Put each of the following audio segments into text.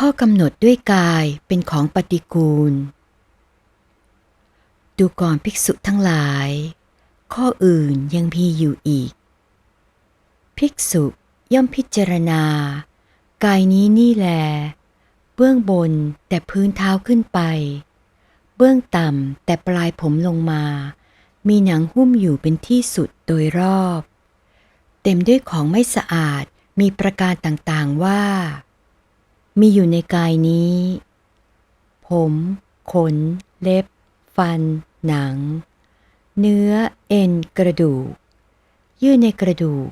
ข้อกำหนดด้วยกายเป็นของปฏิกูล ดูก่อนภิกษุทั้งหลาย ข้ออื่นยังมีอยู่อีก ภิกษุย่อมพิจารณา กายนี้นี่แล เบื้องบนแต่พื้นเท้าขึ้นไป เบื้องต่ำแต่ปลายผมลงมา มีหนังหุ้มอยู่เป็นที่สุดโดยรอบ เต็มด้วยของไม่สะอาดมีประการต่างๆว่า มีอยู่ในกายนี้ ผม ขน เล็บ ฟัน หนัง เนื้อ เอ็น กระดูก เยื่อในกระดูก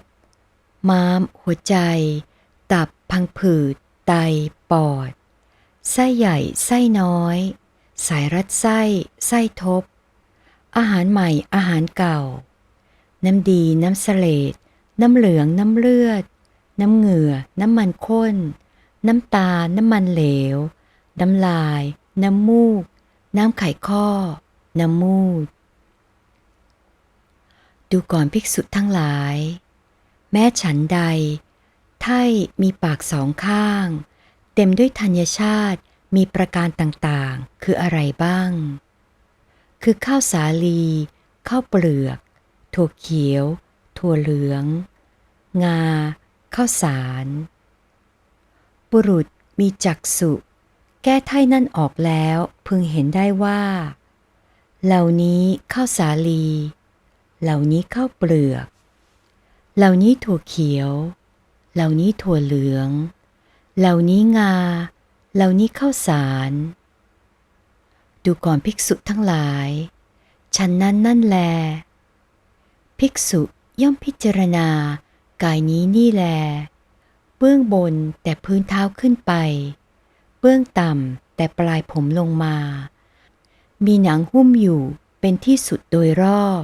ม้าม หัวใจ ตับ พังผืด ไต ปอด ไส้ใหญ่ ไส้น้อย สายรัดไส้ ไส้ทบ อาหารใหม่ อาหารเก่า น้ำดี น้ำเสลดน้ำเหลือง น้ำเลือด น้ำเหงื่อ น้ำมันข้น น้ำตา น้ำมันเหลว น้ำลาย น้ำมูก น้ำไข่ข้อ น้ำมูด ดูก่อนภิกษุทั้งหลาย แม้ฉันใด ไท่มีปากสองข้าง เต็มด้วยธัญชาติมีประการต่างๆ คืออะไรบ้าง คือข้าวสาลี ข้าวเปลือก ถั่วเขียว ถั่วเหลือง งา ข้าวสาร บุรุษมีจักษุแก้ไท่นั่นออกแล้วพึงเห็นได้ว่า เหล่านี้ข้าวสาลี เหล่านี้ข้าวเปลือก เหล่านี้ถั่วเขียว เหล่านี้ถั่วเหลือง เหล่านี้งา เหล่านี้ข้าวสาร ดูก่อนภิกษุทั้งหลาย ฉันนั้นนั่นแล ภิกษุย่อมพิจารณากายนี้นี่แล เบื้องบนแต่พื้นเท้าขึ้นไป เบื้องต่ำแต่ปลายผมลงมา มีหนังหุ้มอยู่เป็นที่สุดโดยรอบ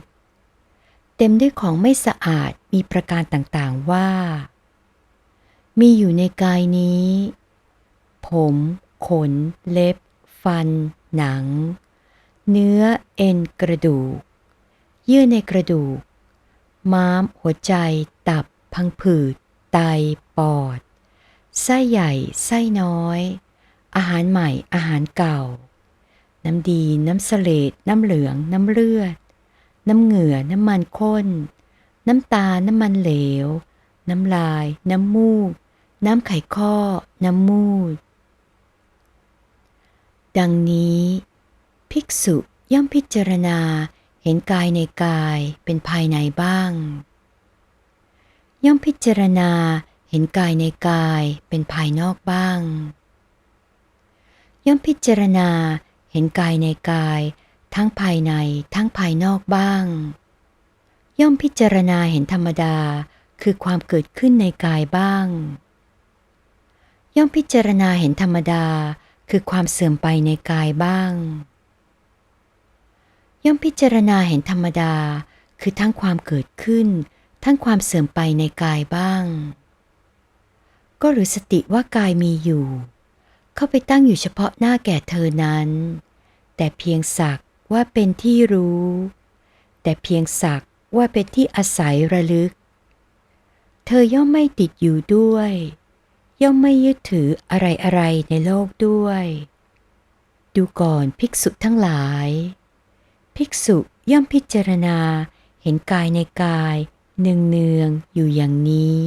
เต็มด้วยของไม่สะอาดมีประการต่างๆว่า มีอยู่ในกายนี้ ผม ขน เล็บ ฟัน หนัง เนื้อเอ็นกระดูก เยื่อในกระดูก ม้าม หัวใจ ตับ พังผืด ไต ปอด ไส้ใหญ่ ไส้น้อย อาหารใหม่ อาหารเก่า น้ำดี น้ำเสลดน้ำเหลือง น้ำเลือด น้ำเหงื่อ น้ำมันข้น น้ำตา น้ำมันเหลว น้ำลาย น้ำมูก น้ำไข่ข้อ น้ำมูด ดังนี้ ภิกษุย่อมพิจารณาเห็นกายในกายเป็นภายในบ้าง ย่อมพิจารณาเห็นกายในกายเป็นภายนอกบ้าง ย่อมพิจารณาเห็นกายในกาย ทั้งภายในทั้งภายนอกบ้าง ย่อมพิจารณาเห็นธรรมดาคือความเกิดขึ้นในกายบ้าง ย่อมพิจารณาเห็นธรรมดาคือความเสื่อมไปในกายบ้าง ย่อมพิจารณาเห็นธรรมดาคือทั้งความเกิดขึ้น ทั้งความเสื่อมไปในกายบ้าง ก็หรือสติว่ากายมีอยู่ เข้าไปตั้งอยู่เฉพาะหน้าแก่เธอนั้น แต่เพียงสักว่าเป็นที่รู้ แต่เพียงสักว่าเป็นที่อาศัยระลึก เธอย่อมไม่ติดอยู่ด้วย ย่อมไม่ยึดถืออะไรอะไรในโลกด้วย ดูก่อนภิกษุทั้งหลาย ภิกษุย่อมพิจารณาเห็นกายในกาย เนืองๆอยู่อย่างนี้